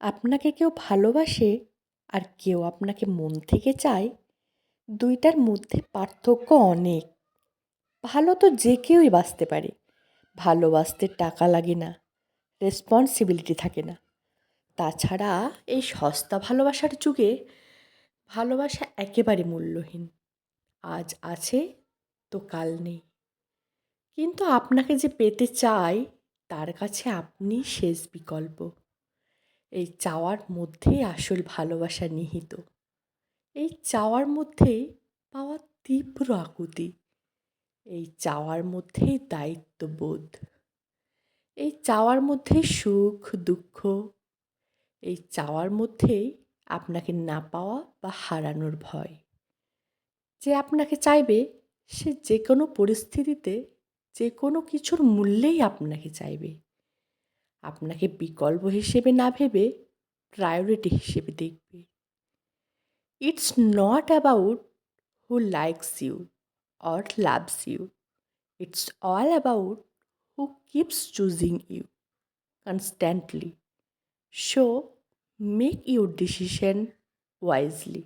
আপনাকে কেউ ভালোবাসে আর কেউ আপনাকে মন থেকে চায়, দুইটার মধ্যে পার্থক্য অনেক। ভালো তো যে কেউই বাঁচতে পারে। ভালোবাসতে টাকা লাগে না রেসপন্সিবিলিটি থাকে না। তাছাড়া এই সস্তা ভালোবাসার যুগে ভালোবাসা একেবারে মূল্যহীন। আজ আছে তো কাল নেই। কিন্তু আপনাকে যে পেতে চায়, তার কাছে আপনি শেষ বিকল্প। এই চাওয়ার মধ্যেই আসল ভালোবাসা নিহিত। এই চাওয়ার মধ্যেই পাওয়া তীব্র আকুতি। এই চাওয়ার মধ্যেই দায়িত্ববোধ। এই চাওয়ার মধ্যেই সুখ, দুঃখ। এই চাওয়ার মধ্যেই আপনাকে না পাওয়া বা হারানোর ভয়। যে আপনাকে চাইবে, সে যে কোনো পরিস্থিতিতে যে কোনো কিছুর মূল্যেই আপনাকে চাইবে। আপনাকে বিকল্প হিসেবে না ভেবে প্রায়োরিটি হিসেবে দেখবে। It's not about who likes you or loves you it's all about who keeps choosing you constantly so make your decision wisely